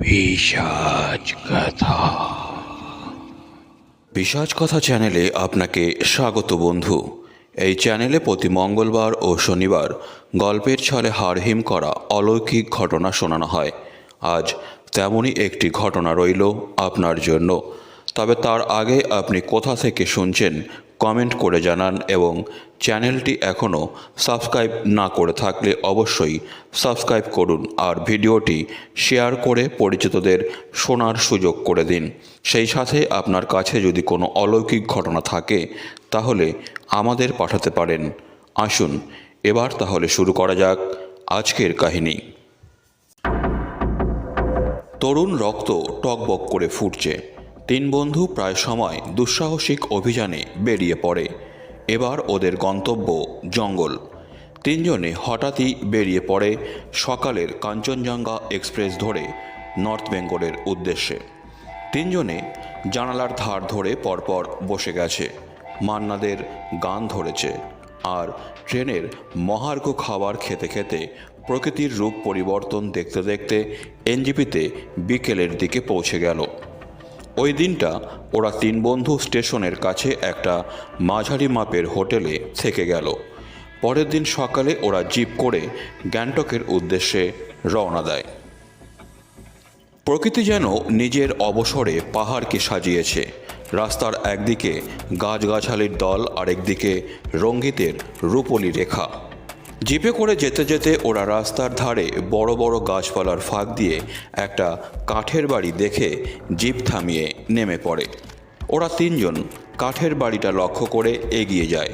পিশাচ কথা। পিশাচ কথা চ্যানেলে আপনাকে স্বাগত বন্ধু। এই চ্যানেলে প্রতি মঙ্গলবার ও শনিবার গল্পের ছলে হারহিম করা অলৌকিক ঘটনা শোনানো হয়। আজ তেমনই একটি ঘটনা রইল আপনার জন্য। তবে তার আগে আপনি কোথা থেকে শুনছেন কমেন্ট করে জানান এবং চ্যানেলটি এখনও সাবস্ক্রাইব না করে থাকলে অবশ্যই সাবস্ক্রাইব করুন আর ভিডিওটি শেয়ার করে পরিচিতদের শোনার সুযোগ করে দিন। সেই সাথে আপনার কাছে যদি কোনো অলৌকিক ঘটনা থাকে, তাহলে আমাদের পাঠাতে পারেন। আসুন, এবার তাহলে শুরু করা যাক আজকের কাহিনী। তরুণ রক্ত টকবক করে ফুটছে। তিন বন্ধু প্রায় সময় দুঃসাহসিক অভিযানে বেরিয়ে পড়ে। এবার ওদের গন্তব্য জঙ্গল। তিনজনে হঠাৎই বেরিয়ে পড়ে সকালের কাঞ্চনজঙ্ঘা এক্সপ্রেস ধরে নর্থ বেঙ্গলের উদ্দেশ্যে। তিনজনে জানালার ধার ধরে পরপর বসে গেছে, মান্নাদের গান ধরেছে আর ট্রেনের মহার্ঘ খাবার খেতে খেতে প্রকৃতির রূপ পরিবর্তন দেখতে দেখতে এনজিপিতে বিকেলের দিকে পৌঁছে গেল। ওই দিনটা ওরা তিন বন্ধু স্টেশনের কাছে একটা মাঝারি মাপের হোটেলে থেকে গেল। পরের দিন সকালে ওরা জিপ করে গ্যাংটকের উদ্দেশ্যে রওনা দেয়। প্রকৃতি যেন নিজের অবসরে পাহাড়কে সাজিয়েছে। রাস্তার একদিকে গাছগাছালির দল, আরেকদিকে রঙ্গিতের রূপলি রেখা। জিপে করে যেতে যেতে ওরা রাস্তার ধারে বড় বড় গাছপালার ফাঁক দিয়ে একটা কাঠের বাড়ি দেখে জিপ থামিয়ে নেমে পড়ে। ওরা তিনজন কাঠের বাড়িটা লক্ষ্য করে এগিয়ে যায়।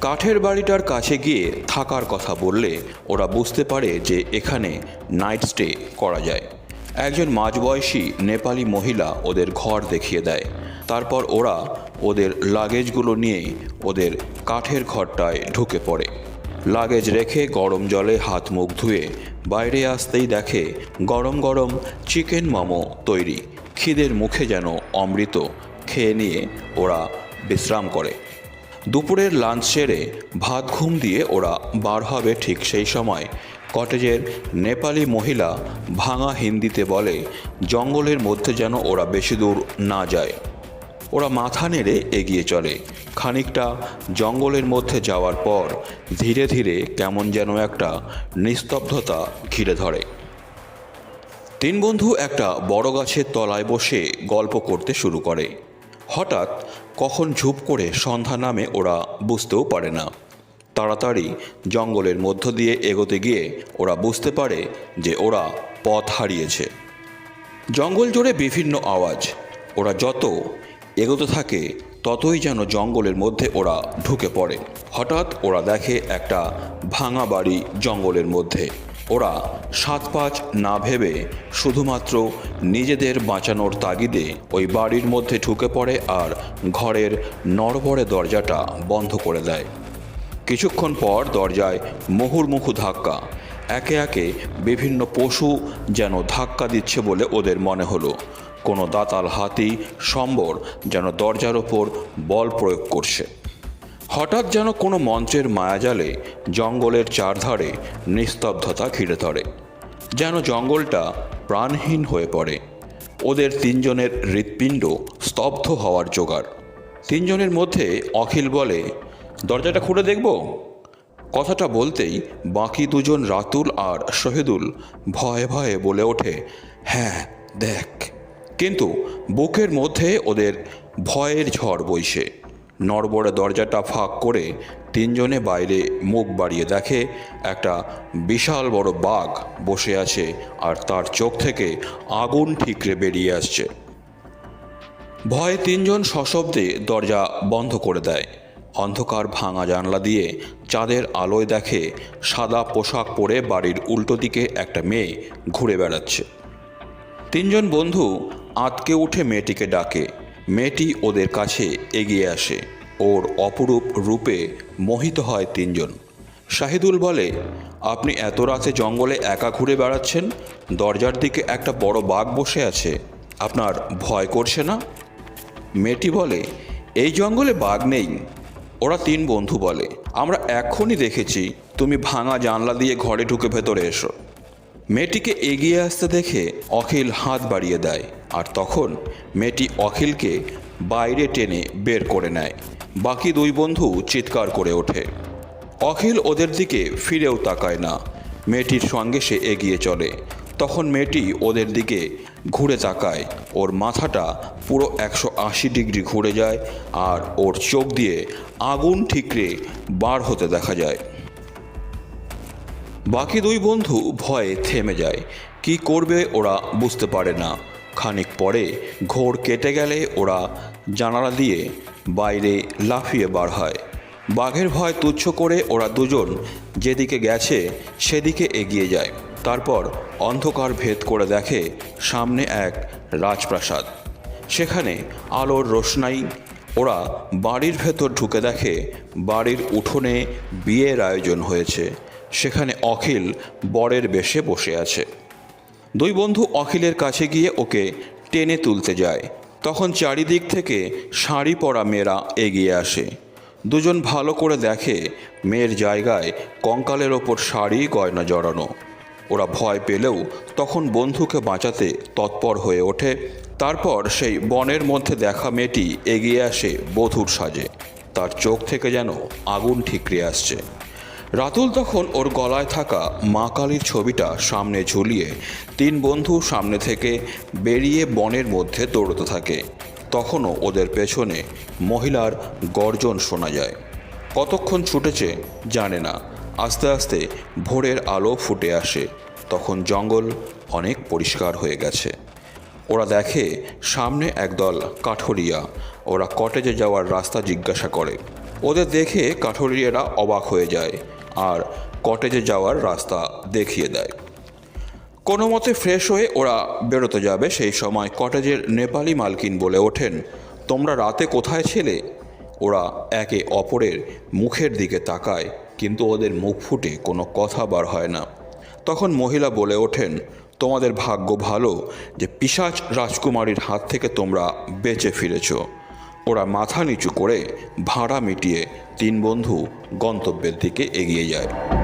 কাঠের বাড়িটার কাছে গিয়ে থাকার কথা বললে ওরা বুঝতে পারে যে এখানে নাইট স্টে করা যায়। একজন মাঝবয়সী নেপালি মহিলা ওদের ঘর দেখিয়ে দেয়। তারপর ওরা ওদের লাগেজগুলো নিয়ে ওদের কাঠের ঘরটায় ঢুকে পড়ে। লাগেজ রেখে গরম জলে হাত মুখ ধুয়ে বাইরে আসতেই দেখে গরম গরম চিকেন মোমো তৈরি। খিদের মুখে যেন অমৃত খেয়ে নিয়ে ওরা বিশ্রাম করে। দুপুরের লাঞ্চ সেরে ভাত ঘুম দিয়ে ওরা বার হবে ঠিক সেই সময়। কটেজের নেপালি মহিলা ভাঙা হিন্দিতে বলে, জঙ্গলের মধ্যে যেন ওরা বেশি দূর না যায়। ওরা মাথা নেড়ে এগিয়ে চলে। খানিকটা জঙ্গলের মধ্যে যাওয়ার পর ধীরে ধীরে কেমন যেন একটা নিস্তব্ধতা ঘিরে ধরে। তিন বন্ধু একটা বড় গাছের তলায় বসে গল্প করতে শুরু করে। হঠাৎ কখন ঝুপ করে সন্ধ্যা নামে ওরা বুঝতেও পারে না। তাড়াতাড়ি জঙ্গলের মধ্য দিয়ে এগোতে গিয়ে ওরা বুঝতে পারে যে ওরা পথ হারিয়েছে। জঙ্গল জুড়ে বিভিন্ন আওয়াজ। ওরা যত এগোতে থাকে ততই যেন জঙ্গলের মধ্যে ওরা ঢুকে পড়ে। হঠাৎ ওরা দেখে একটা ভাঙা বাড়ি জঙ্গলের মধ্যে। ওরা সাত পাঁচ না ভেবে শুধুমাত্র নিজেদের বাঁচানোর তাগিদে ওই বাড়ির মধ্যে ঢুকে পড়ে আর ঘরের নড়বড়ে দরজাটা বন্ধ করে দেয়। কিছুক্ষণ পর দরজায় মুহুর্মুখু ধাক্কা। একে একে বিভিন্ন পশু যেন ধাক্কা দিচ্ছে বলে ওদের মনে হলো। কোনো দাতাল হাতি, সম্বর যেন দরজার ওপর বল প্রয়োগ করছে। হঠাৎ যেন কোনো মন্ত্রের মায়াজালে জঙ্গলের চারধারে নিস্তব্ধতা ঘিরে ধরে। যেন জঙ্গলটা প্রাণহীন হয়ে পড়ে। ওদের তিনজনের হৃৎপিণ্ড স্তব্ধ হওয়ার জোগাড়। তিনজনের মধ্যে অখিল বলে, দরজাটা খুলে দেখব? কথাটা বলতেই বাকি দুজন রাতুল আর শহীদুল ভয়ে ভয়ে বলে ওঠে হ্যাঁ দেখ। কিন্তু বুকের মধ্যে ওদের ভয়ের ঝড় বইছে। নড়বড়ে দরজাটা ফাঁক করে তিনজনে বাইরে মুখ বাড়িয়ে দেখে একটা বিশাল বড় বাঘ বসে আছে আর তার চোখ থেকে আগুন ঠিকরে বেরিয়ে আসছে। ভয়ে তিনজন সশব্দে দরজা বন্ধ করে দেয়। অন্ধকার ভাঙা জানলা দিয়ে চাঁদের আলোয় দেখে সাদা পোশাক পরে বাড়ির উল্টো দিকে একটা মেয়ে ঘুরে বেড়াচ্ছে। তিনজন বন্ধু আঁতকে উঠে মেয়েটিকে ডাকে। মেয়েটি ওদের কাছে এগিয়ে আসে। ওর অপরূপ রূপে মোহিত হয় তিনজন। শাহিদুল বলে, আপনি এত রাতে জঙ্গলে একা ঘুরে বেড়াচ্ছেন? দরজার দিকে একটা বড় বাঘ বসে আছে। আপনার ভয় করছে না? মেয়েটি বলে, এই জঙ্গলে বাঘ নেই। ওরা তিন বন্ধু বলে। আমরা এখনই দেখেছি, তুমি ভাঙা জানলা দিয়ে ঘরে ঢুকে ভেতরে এসো। মেয়েটিকে এগিয়ে আসতে দেখে অখিল হাত বাড়িয়ে দেয়, আর তখন মেয়েটি অখিলকে বাইরে টেনে বের করে নেয়। বাকি দুই বন্ধু চিৎকার করে ওঠে। অখিল ওদের দিকে ফিরেও তাকায় না। মেয়েটির সঙ্গে সে এগিয়ে চলে। তখন মেয়েটি ওদের দিকে ঘুরে তাকায়। ওর মাথাটা পুরো একশো আশি ডিগ্রি ঘুরে যায় আর ওর চোখ দিয়ে আগুন ঠিকরে বার হতে দেখা যায়। বাকি দুই বন্ধু ভয়ে থেমে যায়। কি করবে ওরা বুঝতে পারে না। খানিক পরে ঘোর কেটে গেলে ওরা জানালা দিয়ে বাইরে লাফিয়ে বার হয়। বাঘের ভয় তুচ্ছ করে ওরা দুজন যেদিকে গেছে সেদিকে এগিয়ে যায়। তারপর অন্ধকার ভেদ করে দেখে সামনে এক রাজপ্রাসাদ। সেখানে আলোর রোশনাই ওরা বাড়ির ভেতর ঢুকে দেখে বাড়ির উঠোনে বিয়ের আয়োজন হয়েছে। সেখানে অখিল বরের বেশে বসে আছে। দুই বন্ধু অখিলের কাছে গিয়ে ওকে টেনে তুলতে যায়। তখন চারিদিক থেকে শাড়ি পরা মেয়েরা এগিয়ে আসে। দুজন ভালো করে দেখে মেয়ের জায়গায় কঙ্কালের ওপর শাড়ি, গয়না জড়ানো। ওরা ভয় পেলেও তখন বন্ধুকে বাঁচাতে তৎপর হয়ে ওঠে। তারপর সেই বনের মধ্যে দেখা মেয়েটি এগিয়ে আসে বধূর সাজে। তার চোখ থেকে যেন আগুন ঠিকরে আসছে। রাতুল তখন ওর গলায় থাকা মা কালীর ছবিটা সামনে ঝুলিয়ে তিন বন্ধু সামনে থেকে বেরিয়ে বনের মধ্যে দৌড়তে থাকে। তখনও ওদের পেছনে মহিলার গর্জন শোনা যায়। কতক্ষণ ছুটেছে জানে না। আস্তে আস্তে ভোরের আলো ফুটে আসে। তখন জঙ্গল অনেক পরিষ্কার হয়ে গেছে। ওরা দেখে সামনে একদল কাঠুরিয়া। ওরা কটেজে যাওয়ার রাস্তা জিজ্ঞাসা করে। ওদের দেখে কাঠুরিয়ারা অবাক হয়ে যায় আর কটেজে যাওয়ার রাস্তা দেখিয়ে দেয়। কোনো মতে ফ্রেশ হয়ে ওরা বেরোতে যাবে সেই সময় কটেজের নেপালি মালকিন বলে ওঠেন, তোমরা রাতে কোথায় ছিলে? ওরা একে অপরের মুখের দিকে তাকায়, কিন্তু ওদের মুখ ফুটে কোনো কথা বার হয় না। তখন মহিলা বলে ওঠেন, তোমাদের ভাগ্য ভালো যে পিসাচ রাজকুমারীর হাত থেকে তোমরা বেঁচে ফিরেছ। ওরা মাথা নিচু করে ভাড়া মিটিয়ে তিন বন্ধু গন্তব্যের দিকে এগিয়ে যায়।